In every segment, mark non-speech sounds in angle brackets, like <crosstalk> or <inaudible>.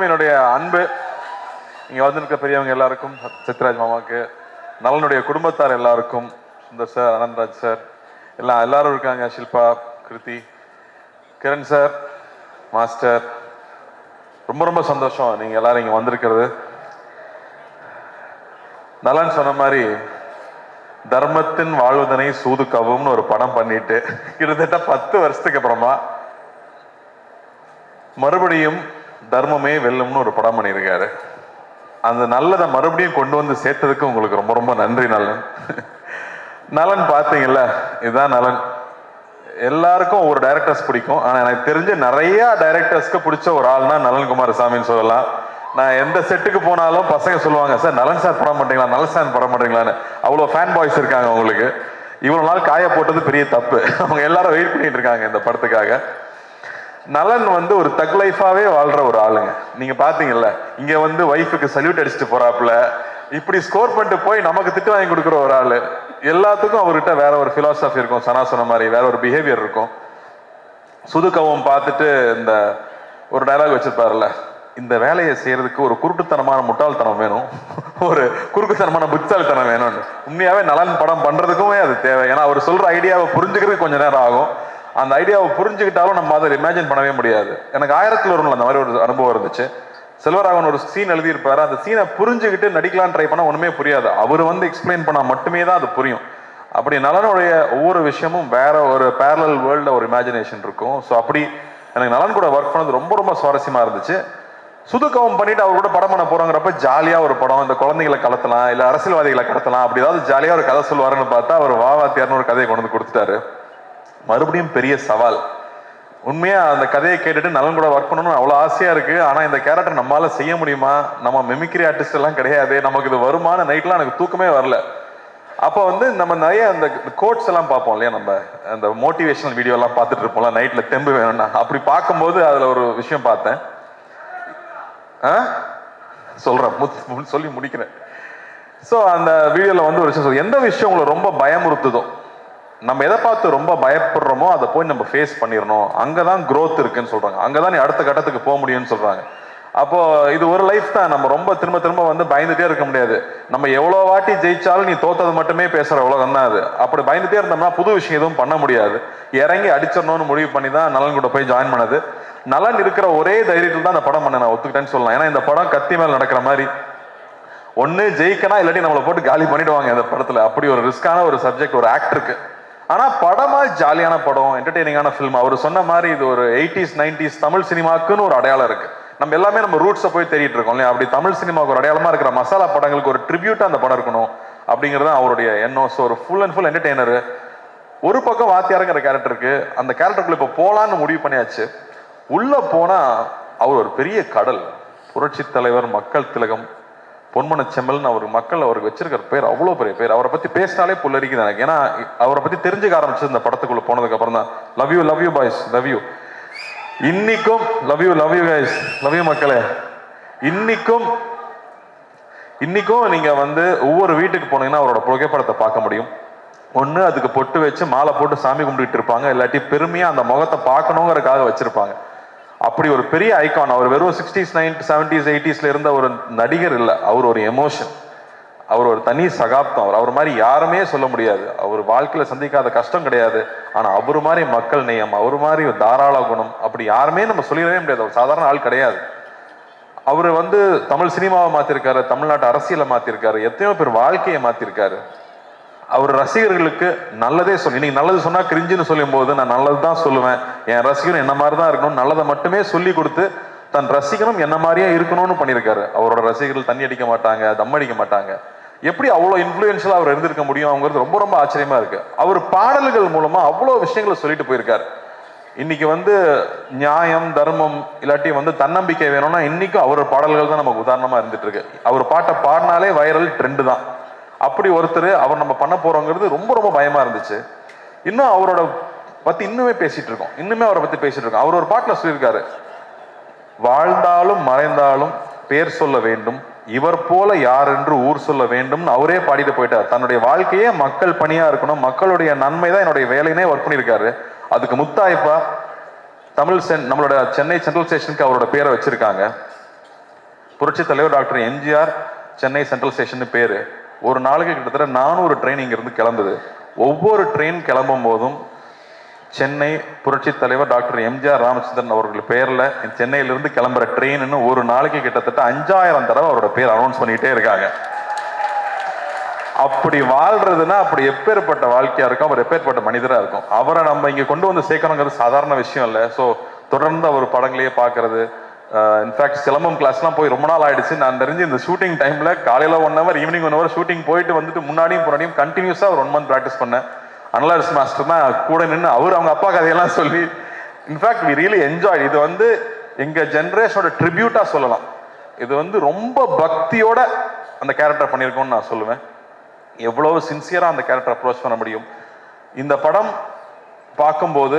எல்லாருக்கும் என்னுடைய அன்பு. இங்கே வந்திருக்க பெரியவங்க எல்லாருக்கும் சித்ராஜ் மாமாவுக்கு நலனுடைய குடும்பத்தார் எல்லாருக்கும் சுந்தர் சார் அனந்தராஜ் சார் எல்லாம் எல்லாரும் இருக்காங்க ஷில்பா கிருதி கிரண் சார் மாஸ்டர் ரொம்ப ரொம்ப சந்தோஷம் நீங்க எல்லாரும் இங்கே வந்திருக்கிறது. நலன் சொன்ன மாதிரி தர்மத்தின் வாழ்வதனை சூதுக்கவும்னு ஒரு படம் பண்ணிட்டு கிட்டத்தட்ட பத்து வருஷத்துக்கு அப்புறமா மறுபடியும் தர்மமே வெல்லும்னு ஒரு படம் பண்ணியிருக்காரு. அந்த நல்லதை மறுபடியும் கொண்டு வந்து சேர்த்ததுக்கு உங்களுக்கு ரொம்ப ரொம்ப நன்றி நலன். நலன் பார்த்தீங்கல்ல இதுதான் நலன். எல்லாருக்கும் ஒரு டைரக்டர்ஸ் பிடிக்கும். ஆனால் எனக்கு தெரிஞ்ச நிறைய டைரக்டர்ஸ்க்கு பிடிச்ச ஒரு ஆள்னா நலன் குமாரசாமின்னு சொல்லலாம். நான் எந்த செட்டுக்கு போனாலும் பசங்க சொல்லுவாங்க சார் நலன் சார் படம் மாட்டீங்களா நலன் சார் படம் மாட்டீங்களான்னு அவ்வளோ ஃபேன் பாய்ஸ் இருக்காங்க உங்களுக்கு. இவ்வளோ நாள் காய போட்டது பெரிய தப்பு. அவங்க எல்லாரும் வெயிட் பண்ணிட்டு இருக்காங்க இந்த படத்துக்காக. நலன் வந்து ஒரு தக் லைஃபாவே வாழ்ற ஒரு ஆளுங்க. நீங்க பாத்தீங்கல்ல இங்க வந்து ஒய்ஃபுக்கு சல்யூட் அடிச்சுட்டு போறாப்புல இப்படி ஸ்கோர் பண்ணிட்டு போய் நமக்கு திட்டு வாங்கி கொடுக்குற ஒரு ஆளு எல்லாத்துக்கும் அவர்கிட்ட வேற ஒரு பிலாசபி இருக்கும் சனா சொன்ன மாதிரி வேற ஒரு பிஹேவியர் இருக்கும். சுதுக்கவும் பார்த்துட்டு இந்த ஒரு டயலாக் வச்சிருப்பாருல்ல இந்த வேலையை செய்யறதுக்கு ஒரு குருட்டுத்தனமான முட்டாள்தனம் வேணும். <laughs> ஒரு குறுக்குத்தனமான புத்தாள்தனம் வேணும்னு. உண்மையாவே நலன் படம் பண்றதுக்குமே அது தேவை. ஏன்னா அவர் சொல்ற ஐடியாவை புரிஞ்சுக்கிறதுக்கு கொஞ்ச நேரம் ஆகும். அந்த ஐடியாவை புரிஞ்சுக்கிட்டாலும் நம்ம அதை இமேஜின் பண்ணவே முடியாது. எனக்கு ஆயிரத்தில் ஒரு அந்த மாதிரி ஒரு அனுபவம் இருந்துச்சு. செல்வராகவன் ஒரு சீன் எழுதியிருப்பாரு. அந்த சீனை புரிஞ்சுக்கிட்டு நடிக்கலாம்னு ட்ரை பண்ணால் ஒன்றுமே புரியாது. அவர் வந்து எக்ஸ்பிளைன் பண்ணால் மட்டுமே தான் அது புரியும். அப்படி நலனுடைய ஒவ்வொரு விஷயமும் வேற ஒரு பேரலல் வேர்ல்ட்ல ஒரு இமேஜினேஷன் இருக்கும். ஸோ அப்படி எனக்கு நலன் கூட ஒர்க் பண்ணது ரொம்ப ரொம்ப சுவாரஸ்யமாக இருந்துச்சு. சுதுக்கவும் பண்ணிட்டு அவர் கூட படம் பண்ண போறோங்கிறப்ப ஜாலியா ஒரு படம் இந்த குழந்தைகளை கலத்தலாம் இல்ல அரசியல்வாதிகளை கடத்தலாம் அப்படி ஏதாவது ஜாலியா ஒரு கதை சொல்லுவாருன்னு பார்த்தா அவர் வாவாத்தியார்னு ஒரு கதையை கொண்டு வந்து கொடுத்துட்டாரு. மறுபடியும் பெரிய சவால். உண்மையா அந்த கதையை கேட்டுட்டு நலன் கூட ஒர்க் பண்ணணும்னு அவ்வளவு ஆசையா இருக்கு. ஆனா இந்த கேரக்டர் நம்மளால செய்ய முடியுமா? நம்ம மெமிக்ரி ஆர்டிஸ்ட் எல்லாம் கிடையாது. நமக்கு இது வருமான நைட்லாம் எனக்கு தூக்கமே வரல. அப்போ வந்து நம்ம நிறைய அந்த கோட்ஸ் எல்லாம் பார்ப்போம் இல்லையா நம்ம? அந்த மோட்டிவேஷனல் வீடியோ எல்லாம் பார்த்துட்டு இருப்போம்ல நைட்ல தெம்பு வேணும்னா. அப்படி பார்க்கும்போது அதுல ஒரு விஷயம் பார்த்தேன். ஆ? சொல்றேன். சொல்லி முடிக்கிறேன். ஸோ அந்த வீடியோல வந்து ஒரு விஷயம் எந்த விஷயம் உங்களை ரொம்ப பயமுறுத்துதோ? நம்ம எதை பார்த்து ரொம்ப பயப்படுறோமோ அதை போய் நம்ம ஃபேஸ் பண்ணிடணும். அங்கே தான் க்ரோத் இருக்குன்னு சொல்கிறாங்க அங்கே தான் நீ அடுத்த கட்டத்துக்கு போக முடியும்னு சொல்கிறாங்க அப்போ இது ஒரு லைஃப் தான். நம்ம ரொம்ப திரும்ப திரும்ப வந்து பயந்துட்டே இருக்க முடியாது. நம்ம எவ்வளோ வாட்டி ஜெயிச்சாலும் நீ தோத்தது மட்டுமே பேசுகிற உலகம் தான் அது. அப்படி பயந்துட்டே இருந்தோம்னா புது விஷயம் எதுவும் பண்ண முடியாது. இறங்கி அடிச்சிடணும்னு முடிவு பண்ணி தான் நலன் கூட போய் ஜாயின் பண்ணது. நலன் இருக்கிற ஒரே தைரியத்தில் தான் அந்த படம் பண்ண நான் ஒத்துக்கிட்டேன்னு சொல்லலாம். ஏன்னா இந்த படம் கத்தி மேல் நடக்கிற மாதிரி. ஒன்று ஜெயிக்கனா இல்லாட்டி நம்மளை போட்டு காலி பண்ணிடுவாங்க இந்த படத்தில். அப்படி ஒரு ரிஸ்கான ஒரு சப்ஜெக்ட் ஒரு ஆக்டருக்கு ஆனா படமா ஜாலியான படம் என்டர்டெய்னிங்கான ஃபிலிம் அவர் சொன்ன மாதிரி இது ஒரு எயிட்டிஸ் நைன்டிஸ் தமிழ் சினிமாக்குன்னு ஒரு அடையாளம் இருக்கு. நம்ம எல்லாமே நம்ம ரூட்ஸை போய் தேடிட்டு இருக்கோம் இல்லையா? அப்படி தமிழ் சினிமாவுக்கு ஒரு அடையாளமா இருக்கிற மசாலா படங்களுக்கு ஒரு ட்ரிபியூட்டா அந்த படம் இருக்கணும் அப்படிங்கிறது தான் அவருடைய எண்ணம். ஸோ ஒரு ஃபுல் அண்ட் ஃபுல் என்டர்டெய்னர் ஒரு பக்கம் வாத்தியாருங்கிற கேரக்டருக்கு அந்த கேரக்டருக்குள்ள இப்போ போலான்னு முடிவு பண்ணியாச்சு. உள்ள போனா அவர் ஒரு பெரிய கடல். புரட்சி தலைவர் மக்கள் திலகம் பொன்மன செம்மல்னு அவர் மக்கள் அவருக்கு வச்சிருக்கிற பேர் அவ்வளோ பெரிய பேர். அவரை பற்றி பேசினாலே புல்லரிக்குது எனக்கு. ஏன்னா அவரை பற்றி தெரிஞ்சுக்க ஆரம்பிச்சு இந்த படத்துக்குள்ளே போனதுக்கப்புறம் தான். Love you love you boys love you இன்னைக்கும் love you love you guys love you மக்களே. இன்னைக்கும் இன்னைக்கும் நீங்கள் வந்து ஒவ்வொரு வீட்டுக்கு போனீங்கன்னா அவரோட புகைப்படத்தை பார்க்க முடியும். ஒன்று அதுக்கு பொட்டு வச்சு மாலை போட்டு சாமி கும்பிட்டுட்டு இருப்பாங்க. இல்லாட்டி பெருமையாக அந்த முகத்தை பார்க்கணுங்கிறக்காக வச்சுருப்பாங்க. அப்படி ஒரு பெரிய ஐகான் அவர் வெறும் சிக்ஸ்டீஸ் நைன்டி செவன்டிஸ் எயிட்டிஸ்ல இருந்த ஒரு நடிகர் இல்லை. அவர் ஒரு எமோஷன் அவர் ஒரு தனி சகாப்தம். அவர் அவர் மாதிரி யாருமே சொல்ல முடியாது. அவர் வாழ்க்கையில் சந்திக்காத கஷ்டம் கிடையாது. ஆனால் அவர் மாதிரி மக்கள் நேயம் அவர் மாதிரி ஒரு தாராள குணம் அப்படி யாருமே நம்ம சொல்லிடவே முடியாது. அவர் சாதாரண ஆள் கிடையாது. அவர் வந்து தமிழ் சினிமாவை மாற்றிருக்காரு தமிழ்நாட்டு அரசியலை மாற்றிருக்காரு எத்தனையோ பேர் வாழ்க்கையை மாற்றிருக்காரு அவர் ரசிகர்களுக்கு நல்லதே சொல்லி. நீங்க நல்லது சொன்னா கிரிஞ்சுன்னு சொல்லும் போது நான் நல்லது தான் சொல்லுவேன். என் ரசிகனும் என்ன மாதிரி தான் இருக்கணும் நல்லதை மட்டுமே சொல்லி கொடுத்து தன் ரசிகனும் என்ன மாதிரியே இருக்கணும்னு பண்ணியிருக்காரு. அவரோட ரசிகர்கள் தண்ணி அடிக்க மாட்டாங்க தம் அடிக்க மாட்டாங்க. எப்படி அவ்வளோ இன்ஃப்ளூயன்ஷியலா அவர் இருந்திருக்க முடியும் அவங்கிறது ரொம்ப ரொம்ப ஆச்சரியமா இருக்கு. அவர் பாடல்கள் மூலமா அவ்வளோ விஷயங்களை சொல்லிட்டு போயிருக்காரு. இன்னைக்கு வந்து நியாயம் தர்மம் இல்லாட்டி வந்து தன்னம்பிக்கை வேணும்னா இன்னைக்கும் அவர் பாடல்கள் தான் நமக்கு உதாரணமா இருந்துட்டு இருக்கு. அவர் பாட்டை பாடினாலே வைரல் ட்ரெண்டு தான். அப்படி ஒருத்தர் அவர் நம்ம பண்ண போறோங்கிறது ரொம்ப ரொம்ப பயமா இருந்துச்சு. இன்னும் அவரோட பத்தி இன்னுமே பேசிட்டு இருக்கோம். இன்னுமே அவரை பத்தி பேசிட்டு இருக்கோம். அவர் ஒரு பாட்டில் சொல்லியிருக்காரு. வாழ்ந்தாலும் மறைந்தாலும் பேர் சொல்ல வேண்டும். இவர் போல யார் என்று ஊர் சொல்ல வேண்டும்னு அவரே பாடிட்டு போயிட்டார். தன்னுடைய வாழ்க்கையே மக்கள் பணியா இருக்கணும். மக்களுடைய நன்மை தான் என்னுடைய வேலையினே ஒர்க் பண்ணியிருக்காரு. அதுக்கு முத்தாய்ப்பா தமிழ் சென் நம்மளோட சென்னை சென்ட்ரல் ஸ்டேஷனுக்கு அவரோட பேரை வச்சிருக்காங்க. புரட்சி தலைவர் doctor MGR Chennai central station பேரு. ஒரு நாளைக்கு கிட்டத்தட்ட நானூறு ட்ரெயின் இங்கேருந்து கிளம்புது. ஒவ்வொரு ட்ரெயின் கிளம்பும் போதும் சென்னை புரட்சி தலைவர் டாக்டர் எம்ஜிஆர் ராமச்சந்திரன் அவர்கள் பேரில் சென்னையிலிருந்து கிளம்புற ட்ரெயின்னு ஒரு நாளைக்கு கிட்டத்தட்ட அஞ்சாயிரம் தடவை அவரோட பேர் அனௌன்ஸ் பண்ணிகிட்டே இருக்காங்க. அப்படி வாழ்றதுன்னா அப்படி எப்பேற்பட்ட வாழ்க்கையா இருக்கும்? அவர் எப்பேற்பட்ட மனிதரா இருக்கும்? அவரை நம்ம இங்க கொண்டு வந்து சேர்க்கணுங்கிறது சாதாரண விஷயம் இல்லை. ஸோ தொடர்ந்து அவர் படங்களையே பார்க்கறது இன்ஃபேக்ட் சிலம்பம் கிளாஸ்லாம் போய் ரொம்ப நாள் ஆயிடுச்சு. நான் தெரிஞ்சு இந்த ஷூட்டிங் டைமில் காலையில் one hour evening one hour shooting போயிட்டு வந்துட்டு முன்னாடியும் முன்னாடியும் கண்டினியூஸாக ஒரு ஒன் மந்த் ப்ராக்டிஸ் பண்ணேன். அனலாரிஸ் மாஸ்டர் தான் கூட நின்று அவர் அவங்க அப்பா கதையெல்லாம் சொல்லி இன்ஃபேக்ட் வி ரியலி என்ஜாய் இது வந்து எங்கள் ஜென்ரேஷனோட ட்ரிபியூட்டாக சொல்லலாம். இது வந்து ரொம்ப பக்தியோட அந்த கேரக்டர் பண்ணியிருக்கோம்னு நான் சொல்லுவேன். எவ்வளோ சின்சியராக அந்த கேரக்டர் அப்ரோச் பண்ண முடியும். இந்த படம் பார்க்கும்போது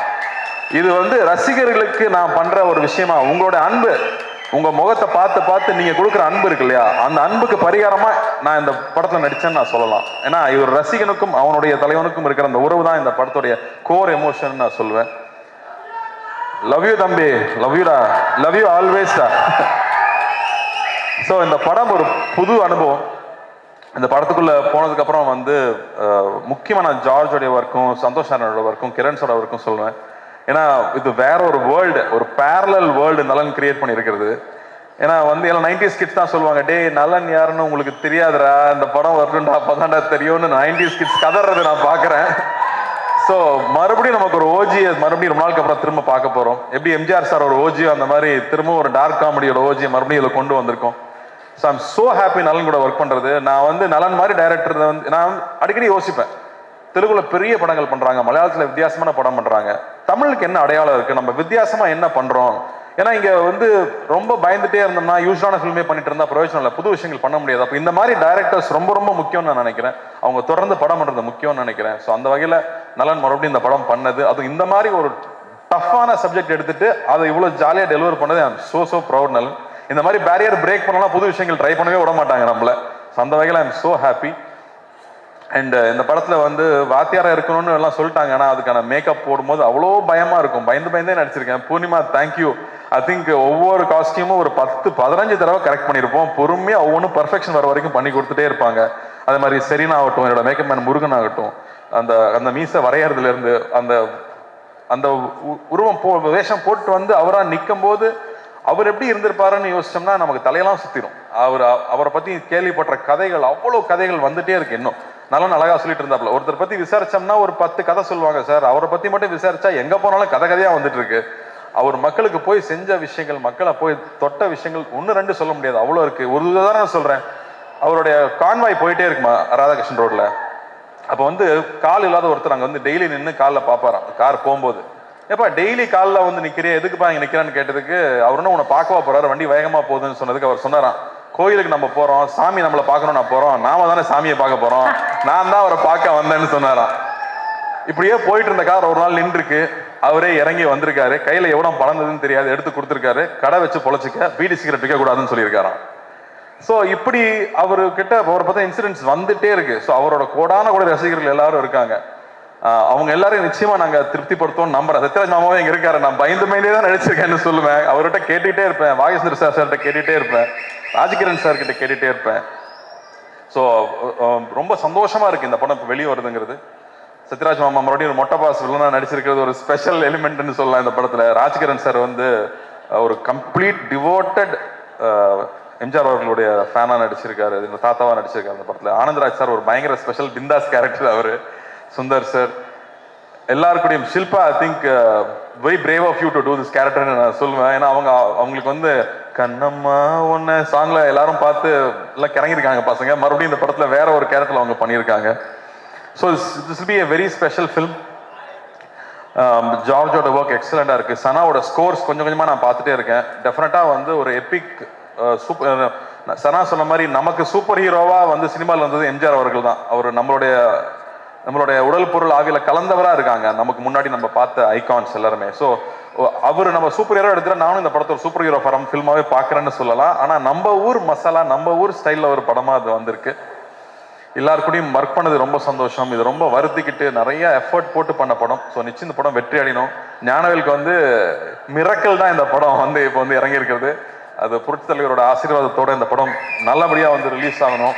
இது வந்து ரசிகர்களுக்கு நான் பண்ற ஒரு விஷயமா? உங்களோட அன்பு உங்க முகத்தை பார்த்து பார்த்து நீங்க கொடுக்குற அன்பு இருக்கு இல்லையா? அந்த அன்புக்கு பரிகாரமா நான் இந்த படத்துல நடிச்சேன்னு நான் சொல்லலாம். ஏன்னா இவர் ரசிகனுக்கும் அவனுடைய தலைவனுக்கும் இருக்கிற அந்த உறவு தான் இந்த படத்துடைய கோர் எமோஷன் நான் சொல்லுவேன் லவ் யூ தம்பி லவ் யூடா லவ் யூ ஆல்வேஸ்டா ஸோ இந்த படம் ஒரு புது அனுபவம். இந்த படத்துக்குள்ள போனதுக்கப்புறம் வந்து முக்கியமான ஜார்ஜோடைய ஒர்க்கும் சந்தோஷ் அண்ணனோட ஒர்க்கும் கிரண்ஸோட ஒர்க்கும் சொல்லுவேன் ஏன்னா இது வேற ஒரு வேர்ல்டு ஒரு பேரலல் வேர்ல்டு நலன் கிரியேட் பண்ணியிருக்கிறது. ஏன்னா வந்து எல்லாம் நைன்டிஸ் கிட்ஸ் தான் சொல்லுவாங்க டேய் நலன் யாருன்னு உங்களுக்கு தெரியாதுடா இந்த படம் வரணும்டா அப்பதான்டா தெரியும்னு நைன்டிஸ் கிட்ஸ் கதறது நான் பார்க்குறேன். ஸோ மறுபடியும் நமக்கு ஒரு ஓஜி மறுபடியும் ரொம்ப நாளுக்கு அப்புறம் திரும்ப பார்க்க போறோம். எப்படி எம்ஜிஆர் சார் ஒரு ஓஜி அந்த மாதிரி திரும்ப ஒரு டார்க் காமெடியோட ஓஜியை மறுபடியும் இதில் கொண்டு வந்திருக்கோம். ஸோ ஐம் சோ ஹாப்பி நலன் கூட ஒர்க் பண்றது. நான் வந்து நலன் மாதிரி டைரக்டர் வந்து நான் அடிக்கடி யோசிப்பேன். தெலுங்குல பெரிய படங்கள் பண்றாங்க மலையாளத்துல வித்தியாசமான படம் பண்றாங்க. தமிழுக்கு என்ன அடையாளம் இருக்கு? நம்ம வித்தியாசமா என்ன பண்றோம்? ஏன்னா இங்க வந்து ரொம்ப பயந்துட்டே இருந்தோம்னா யூஸ்வலான ஃபில்மே பண்ணிட்டு இருந்தா பிரயோஜனம் இல்லை. புது விஷயங்கள் பண்ண முடியாது. அப்போ இந்த மாதிரி டைரக்டர்ஸ் ரொம்ப ரொம்ப முக்கியம்னு நான் நினைக்கிறேன். அவங்க தொடர்ந்து படம் பண்றது முக்கியம்னு நினைக்கிறேன். ஸோ அந்த வகையில நலன் மறுபடியும் இந்த படம் பண்ணது. அதுவும் இந்த மாதிரி ஒரு டஃப்பான சப்ஜெக்ட் எடுத்துட்டு அதை இவ்வளவு ஜாலியா டெலிவர் பண்ணது. ஐம் சோ சோ ப்ரௌட் நலன். இந்த மாதிரி பேரியர் பிரேக் பண்ணலாம் புது விஷயங்கள் ட்ரை பண்ணவே விட மாட்டாங்க நம்மள. ஸோ அந்த வகையில் I'm so happy and uh, இந்த படத்துல வந்து வாத்தியாராக இருக்கணும்னு எல்லாம் சொல்லிட்டாங்க. ஆனா அதுக்கான மேக்கப் போடும்போது அவ்வளோ பயமா இருக்கும். பயந்து பயந்தே நடிச்சிருக்கேன். பூர்ணிமா தேங்க்யூ ஐ திங்க் ஒவ்வொரு காஸ்டியூமும் ஒரு பத்து பதினஞ்சு தடவை கரெக்ட் பண்ணியிருப்போம். பொறுமையா ஒவ்வொன்றும் பர்ஃபெக்ஷன் வர வரைக்கும் பண்ணி கொடுத்துட்டே இருப்பாங்க. அது மாதிரி செரீனா ஆகட்டும் என்னோட மேக்கப் மேன் முருகன் ஆகட்டும் அந்த அந்த மீசை வரையறதுல இருந்து அந்த அந்த உ- உருவம் போ வேஷம் போட்டு வந்து அவரா நிற்கும் போது அவர் எப்படி இருந்திருப்பாருன்னு யோசிச்சோம்னா நமக்கு தலையெல்லாம் சுத்திரும். அவர் அவரை பத்தி கேள்விப்பட்ட கதைகள் அவ்வளோ கதைகள் வந்துட்டே இருக்கு இன்னும். நல்லா அழகா சொல்லிட்டு இருந்தாப்ல. ஒருத்தர் பத்தி விசாரிச்சோம்னா ஒரு பத்து கதை சொல்லுவாங்க சார். அவரை பத்தி மட்டும் விசாரிச்சா எங்க போனாலும் கதை கதையா வந்துட்டு இருக்கு அவர் மக்களுக்கு போய் செஞ்ச விஷயங்கள் மக்களை போய் தொட்ட விஷயங்கள் ஒன்று ரெண்டு சொல்ல முடியாது. அவ்வளோ இருக்கு. ஒரு உதாரணம் சொல்றேன். அவருடைய கான்வாய் போயிட்டே இருக்குமா ராதாகிருஷ்ணன் ரோட்ல அப்போ வந்து கால் இல்லாத ஒருத்தர் அங்கே வந்து டெய்லி நின்று காலில் பார்ப்பாராம் கார் போகும்போது. ஏப்பா டெய்லி காலில் வந்து நிற்கிறே எதுக்குப்பா இங்கே நிற்கிறான்னு கேட்டதுக்கு அவர் என்ன உன்னை பார்க்கவா போறாரு? வண்டி வேகமாக போகுதுன்னு சொன்னதுக்கு அவர் சொன்னாராம். கோயிலுக்கு நம்ம போறோம் சாமி நம்மளை பார்க்கணும்னா போறோம் நாம தானே சாமியை பார்க்க போறோம். நான் தான் அவரை பார்க்க வந்தேன்னு சொன்னாராம் இப்படியே போயிட்டு இருந்த கார் ஒரு நாள் நின்றுருக்கு. அவரே இறங்கி வந்திருக்காரு. கையில எவ்வளோ பழந்ததுன்னு தெரியாது எடுத்து கொடுத்துருக்காரு. கடை வச்சு பொழைச்சிக்க பீடி சிகரெட் விற்க கூடாதுன்னு சொல்லியிருக்காராம். ஸோ இப்படி அவர்கிட்ட அவரை பார்த்தா இன்சிடென்ட்ஸ் வந்துட்டே இருக்கு. ஸோ அவரோட கோடான கூட ரசிகர்கள் எல்லாரும் இருக்காங்க. அவங்க எல்லாரையும் நிச்சயமா நாங்க திருப்திப்படுத்தோம் நம்புறேன். சத்யராஜ் மாமாவும் இங்க இருக்காரு. நான் பயந்து பயந்தே தான் நடிச்சிருக்கேன்னு சொல்லுவேன். அவர்கிட்ட கேட்டுட்டே இருப்பேன். வாகேஸ்வர் சார் சார்கிட்ட கேட்டுட்டே இருப்பேன். ராஜகிரண் சார் கிட்ட கேட்டுட்டே இருப்பேன். ஸோ ரொம்ப சந்தோஷமா இருக்கு இந்த படம் இப்போ வெளியே வருதுங்கிறது. சத்யராஜ் மாமா மறுபடியும் ஒரு மொட்டை பாஸ் வில்லனா நடிச்சிருக்கிறது ஒரு ஸ்பெஷல் எலிமெண்ட்னு சொல்லலாம் இந்த படத்துல. ராஜகிரண் சார் வந்து ஒரு கம்ப்ளீட் டிவோட்டட் எம்ஜிஆர் அவர்களுடைய ஃபேனா நடிச்சிருக்காரு. எங்கள் தாத்தாவாக நடிச்சிருக்காரு அந்த படத்தில். ஆனந்தராஜ் சார் ஒரு பயங்கர ஸ்பெஷல் பிந்தாஸ் கேரக்டர் அவர். Sundar sir எல்லாருக்கூடையும் Shilpa I think very brave of you to do this கேரக்டர்னு நான் சொல்லுவேன் ஏன்னா அவங்க அவங்களுக்கு வந்து கண்ணம்மா ஒன்று சாங்ல எல்லாரும் பார்த்து எல்லாம் கிறங்கியிருக்காங்க பசங்க. மறுபடியும் இந்த படத்தில் வேற ஒரு கேரக்டரில் அவங்க பண்ணியிருக்காங்க. So this be a very special film ஜார்ஜோட work எக்ஸலண்டாக இருக்குது சனாவோட ஸ்கோர்ஸ் கொஞ்சம் கொஞ்சமாக நான் பார்த்துட்டே இருக்கேன். டெஃபினட்டாக வந்து ஒரு epic super uh, uh, Sana சொன்ன மாதிரி நமக்கு சூப்பர் ஹீரோவாக வந்து சினிமாவில் வந்தது எம்ஜிஆர் அவர்கள் தான். அவர் நம்மளுடைய நம்மளுடைய உடல் பொருள் ஆவியில் கலந்தவராக இருக்காங்க. நமக்கு முன்னாடி நம்ம பார்த்த ஐகான்ஸ் எல்லாருமே. ஸோ அவர் நம்ம சூப்பர் ஹீரோ எடுத்துகிற நானும் இந்த படத்தை ஒரு சூப்பர் ஹீரோ படம் ஃபில்மாவே பார்க்குறேன்னு சொல்லலாம். ஆனால் நம்ம ஊர் மசாலா நம்ம ஊர் ஸ்டைலில் ஒரு படமாக அது வந்திருக்கு. எல்லாருக்கூடையும் ஒர்க் பண்ணது ரொம்ப சந்தோஷம். இது ரொம்ப வருத்திக்கிட்டு நிறைய எஃபர்ட் போட்டு பண்ண படம். ஸோ நிச்சயம் இந்த படம் வெற்றி அடையணும். ஞானவேலுக்கு வந்து மிரக்கல் தான் இந்த படம் வந்து இப்போ வந்து இறங்கியிருக்கிறது. அது புரட்சி தலைவரோட ஆசீர்வாதத்தோட இந்த படம் நல்லபடியாக வந்து ரிலீஸ் ஆகணும்.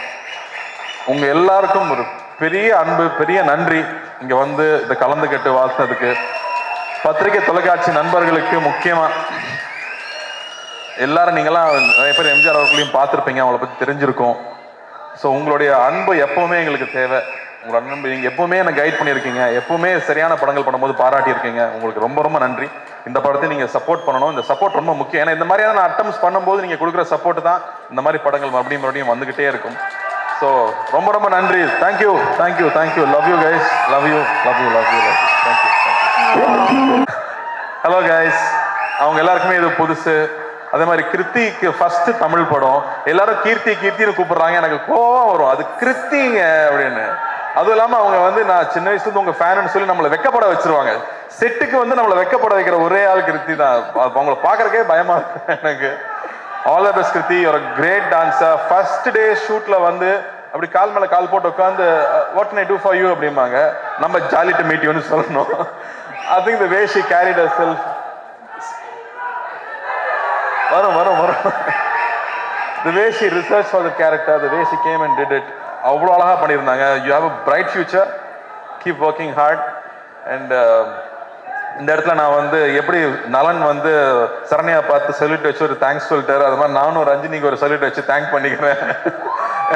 உங்கள் எல்லாருக்கும் ஒரு பெரிய அன்பு பெரிய நன்றி இங்க வந்து இதை கலந்துக்கிட்டு வாழ்த்ததுக்கு பத்திரிகை தொலைக்காட்சி நண்பர்களுக்கு முக்கியமா எல்லாரும் நீங்களாம் நிறைய பேர் எம்ஜிஆர் அவர்களையும் பார்த்துருப்பீங்க அவங்கள பத்தி தெரிஞ்சிருக்கும். ஸோ உங்களுடைய அன்பு எப்பவுமே எங்களுக்கு தேவை. உங்களோட அன்பு நீங்க எப்பவுமே எனக்கு கைட் பண்ணியிருக்கீங்க. எப்பவுமே சரியான படங்கள் பண்ணும்போது பாராட்டியிருக்கீங்க. உங்களுக்கு ரொம்ப ரொம்ப நன்றி. இந்த படத்தை நீங்க சப்போர்ட் பண்ணணும். இந்த சப்போர்ட் ரொம்ப முக்கியம். ஏன்னா இந்த மாதிரியான அட்டம்ஸ் பண்ணும்போது நீங்க கொடுக்குற சப்போர்ட் தான் இந்த மாதிரி படங்கள் மறுபடியும் மறுபடியும் வந்துகிட்டே இருக்கும். ஸோ ரொம்ப ரொம்ப நன்றி. Thank you thank you thank you love you guys love you love you love you love you thank you hello guys அவங்க எல்லாருக்குமே இது புதுசு. அதே மாதிரி கிருத்திக்கு ஃபர்ஸ்ட் தமிழ் படம். எல்லாரும் கீர்த்தி கீர்த்தின்னு கூப்பிடுறாங்க. எனக்கு கோவம் வரும். அது கிருத்திங்க அப்படின்னு. அதுவும் இல்லாமல் அவங்க வந்து நான் சின்ன வயசுலேருந்து உங்கள் ஃபேனுன்னு சொல்லி நம்மளை வெக்கப்பட வச்சிருவாங்க. செட்டுக்கு வந்து நம்மளை வெக்கப்பட வைக்கிற ஒரே ஆள் கிருத்தி தான் அவங்கள பாக்குறக்கே பயமா இருக்கு எனக்கு. ஆல் த பெஸ்ட் கிருத்தி ஒரு கிரேட் டான்ஸர் ஃபர்ஸ்ட் டே ஷூட்ல வந்து அப்படி கால் மேல கால் போட்டு உட்காந்து வாட் நை டூ ஃபார் யூ அப்படிம்பாங்க. நம்ம ஜாலி டு மீட் யூன்னு சொல்லணும். I think the way she carried herself வரும் வரும் வரும். The way she research for the character the way she came and did it அவ்வளோ அழகாக பண்ணியிருந்தாங்க. You have a bright future keep working hard and இந்த இடத்துல நான் வந்து எப்படி நலன் வந்து சரணியா பார்த்து சல்யூட் வச்சு ஒரு தேங்க்ஸ் சொல்லிட்டாரு அது மாதிரி நானும் ரஞ்சினிக்கு ஒரு சல்யூட் வச்சு தேங்க் பண்ணிக்கிறேன்.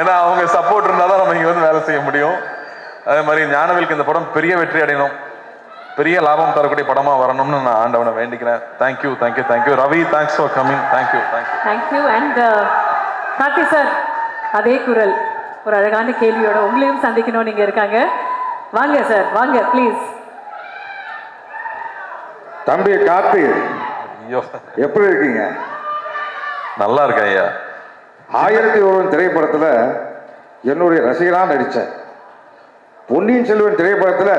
ஏன்னா அவங்க சப்போர்ட் இருந்தால் தான் நம்ம இங்கே வந்து வேலை செய்ய முடியும். அதே மாதிரி ஞானவேலுக்கு இந்த படம் பெரிய வெற்றி அடையணும். பெரிய லாபம் தரக்கூடிய படமா வரணும்னு நான் ஆண்டவனை வேண்டிக்கிறேன். Thank you thank you thank you Ravi thanks for coming thank you thank you thank you and Karthi sir அதே குரல். ஒரு அழகான கேள்வியோட உங்களையும் சந்திக்கணும் நீங்க இருக்காங்க. வாங்க சார் வாங்க ப்ளீஸ் தம்பி கார்த்தி ஐயோ. எப்படி இருக்கீங்க? நல்லா இருக்கேன் ஐயா. ஆயிரத்தி ஒருவன் திரைப்படத்துல என்னுடைய ரசிகனா நடித்தேன் பொன்னியின் செல்வன் திரைப்படத்துல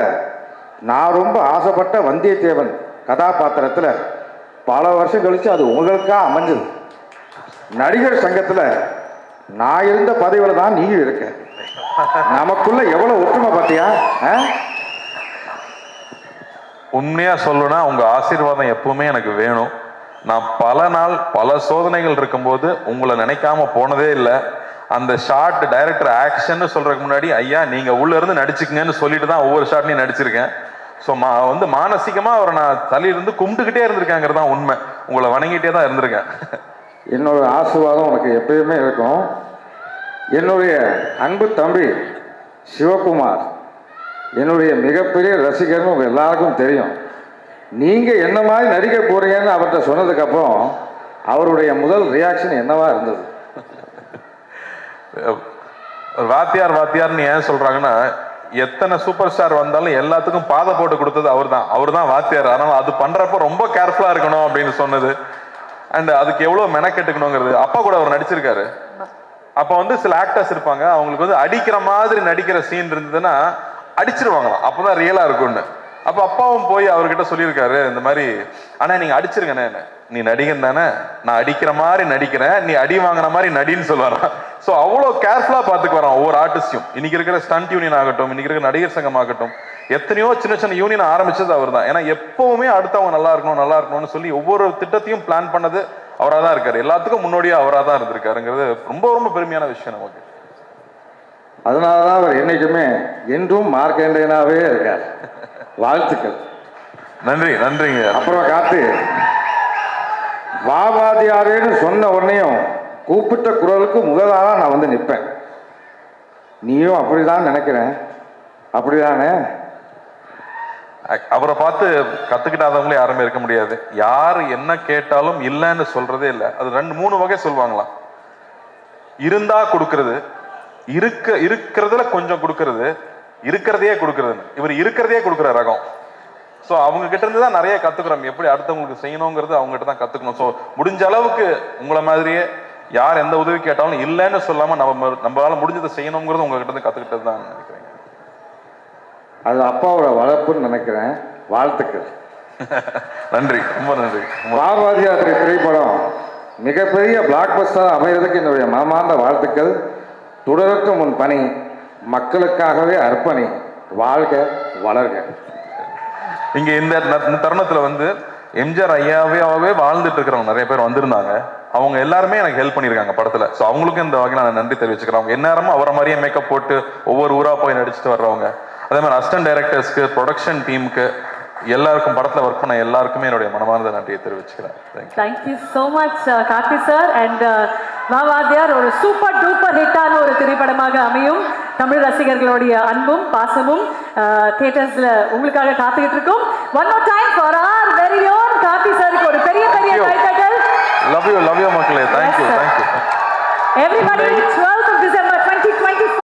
நான் ரொம்ப ஆசைப்பட்ட வந்தியத்தேவன் கதாபாத்திரத்துல பல வருஷம் கழிச்சு அது உங்களுக்கா அமைஞ்சது. நடிகர் சங்கத்துல நான் இருந்த பதவியில தான் நீயும் இருக்க. நமக்குள்ள எவ்வளவு ஒற்றுமை பார்த்தியா ஆ? உண்மையாக சொல்லணும்னா உங்கள் ஆசீர்வாதம் எப்பவுமே எனக்கு வேணும். நான் பல நாள் பல சோதனைகள் இருக்கும்போது உங்களை நினைக்காம போனதே இல்லை. அந்த ஷார்ட் டைரக்டர் ஆக்ஷன் சொல்றதுக்கு முன்னாடி ஐயா நீங்க உள்ள இருந்து நடிச்சுக்கங்கன்னு சொல்லிட்டு தான் ஒவ்வொரு ஷாட்லையும் நடிச்சிருக்கேன். ஸோ மா வந்து மானசீகமா அவரை நான் தலையிலிருந்து கும்பிட்டுக்கிட்டே இருந்திருக்கேங்கிறது தான் உண்மை. உங்களை வணங்கிட்டே தான் இருந்திருக்கேன். என்னோட ஆசீர்வாதம் உனக்கு எப்பயுமே இருக்கும். என்னுடைய அன்பு தம்பி சிவகுமார். என்னுடைய மிகப்பெரிய ரசிகர்னு உங்க எல்லாருக்கும் தெரியும். நீங்க என்ன மாதிரி நடிக்க போறீங்கன்னு அவர்கிட்ட சொன்னதுக்கப்புறம் அவருடைய முதல் ரியாக்ஷன் என்னவா இருந்தது? வாத்தியார் வாத்தியார்னு ஏன் சொல்றாங்கன்னா எத்தனை சூப்பர் ஸ்டார் வந்தாலும் எல்லாத்துக்கும் பாதை போட்டு கொடுத்தது அவர் தான் அவர் தான் வாத்தியார். அதனால அது பண்றப்ப ரொம்ப கேர்ஃபுல்லா இருக்கணும் அப்படின்னு சொன்னது. அண்ட் அதுக்கு எவ்வளவு மெனக்கெட்டுக்கணுங்கிறது. அப்பா கூட அவர் நடிச்சிருக்காரு. அப்ப வந்து சில ஆக்டர்ஸ் இருப்பாங்க. அவங்களுக்கு வந்து அடிக்கிற மாதிரி நடிக்கிற சீன் இருந்ததுன்னா அடிச்சிருவாங்களாம். அப்பதான் ரியலா இருக்கும்னு. அப்ப அப்பாவும் போய் அவர்கிட்ட சொல்லியிருக்காரு இந்த மாதிரி ஆனா நீங்க அடிச்சிருங்கண்ணே என்ன. நீ நடிகன் தானே. நான் அடிக்கிற மாதிரி நடிக்கிறேன். நீ அடி வாங்குற மாதிரி நடின்னு சொல்லுவாராம். ஸோ அவ்வளோ கேர்ஃபுல்லாக பார்த்துக்கு வரான் ஒவ்வொரு ஆர்டிஸ்டையும் இன்னைக்கு இருக்கிற ஸ்டண்ட் யூனியன் ஆகட்டும் இன்னைக்கு இருக்கிற நடிகர் சங்கம் ஆகட்டும் எத்தனையோ சின்ன சின்ன யூனியன் ஆரம்பிச்சது அவர் தான் ஏன்னா எப்பவுமே அடுத்தவங்க நல்லா இருக்கணும் நல்லா இருக்கணும்னு சொல்லி ஒவ்வொரு திட்டத்தையும் பிளான் பண்ணது அவராக தான் இருக்காரு. எல்லாத்துக்கும் முன்னோடியாக அவராக தான் இருந்திருக்காருங்கிறது ரொம்ப ரொம்ப பெருமையான விஷயம் நமக்கு. அதனால தான் அவர் என்னைக்குமே என்றும் மார்க்கண்டேனாவே இருக்கார். வாழ்த்துக்கள். நன்றி நன்றிங்க. அப்புறம் காத்து வாவாதியாரேன்னு சொன்ன உடனேயும் கூப்பிட்ட குரலுக்கு முதலாக நான் வந்து நிற்பேன். நீயும் அப்படிதான் நினைக்கிறேன். அப்படிதானே? அவரை பார்த்து கத்துக்கிட்டாதவங்களே யாருமே இருக்க முடியாது. யார் என்ன கேட்டாலும் இல்லைன்னு சொல்றதே இல்லை. அது ரெண்டு மூணு வகை சொல்லுவாங்களாம் இருந்தா கொடுக்கறது இருக்க இருக்கிறதுல கொஞ்சம் கொடுக்கறது இருக்கிறதையே கொடுக்கறதுன்னு. இவர் இருக்கிறதையே கொடுக்குற ரகம். ஸோ அவங்க கிட்ட இருந்து தான் நிறைய கத்துக்கிறோம். எப்படி அடுத்தவங்களுக்கு செய்யணுங்கிறது அவங்க கிட்ட தான் கத்துக்கணும். ஸோ முடிஞ்ச அளவுக்கு உங்களை மாதிரியே யார் எந்த உதவி கேட்டாலும் இல்லைன்னு சொல்லாம நம்ம நம்மளால முடிஞ்சதை செய்யணுங்கிறது உங்ககிட்ட இருந்து கத்துக்கிட்டது தான் நினைக்கிறேன். அது அப்பாவோட வளர்ப்புன்னு நினைக்கிறேன். வாழ்த்துக்கள். <laughs> நன்றி. ரொம்ப நன்றி. ரொம்ப பார்வதி யாத்திரை திரைப்படம் மிகப்பெரிய பிளாக் பஸ்டர் அமைகிறதுக்கு என்னுடைய மனமார்ந்த வாழ்த்துக்கள். தொடரட்டும் உன் பணி மக்களுக்காகவே அர்ப்பணி வாழ்க வளர்க. இங்க இந்த தருணத்துல வந்து எம்ஜிஆர் ஐயாவே வாழ்ந்துட்டு இருக்கிறவங்க நிறைய பேர் வந்திருந்தாங்க. அவங்க எல்லாருமே எனக்கு ஹெல்ப் பண்ணியிருக்காங்க படத்துல. ஸோ அவங்களுக்கும் இந்த வகையில் நான் நன்றி தெரிவிச்சுக்கிறேன். அவங்க எந்நேரமும் அவரை மாதிரியே மேக்கப் போட்டு ஒவ்வொரு ஊரா போய் நடிச்சுட்டு வர்றவங்க. அதே மாதிரி அசிஸ்டன்ட் டைரக்டர்ஸ்க்கு ப்ரொடக்ஷன் டீமுக்கு எல்லாருக்கும் படத்துல ஒர்க் பண்ண எல்லாருக்குமே என்னுடைய மனமார்ந்த நன்றியை தெரிவிச்சுக்கிறேன். Thank you thank you so much Karthi sir and மாவாத்தியார் ஒரு சூப்பர் டூப்பர் ஹிட்டான ஒரு திரைப்படமாக அமையும். தமிழ் ரசிகர்களுடைய அன்பும் பாசமும் தியேட்டர்ஸ்ல உங்களுக்காக காத்துக்கிட்டு இருக்கோம். One more time for our very own Karthi சாருக்கு ஒரு பெரிய பெரிய. கைத்தட்டல் லவ் யூ லவ் யூ மக்களே. Thank you Yes, sir. Thank you Everybody,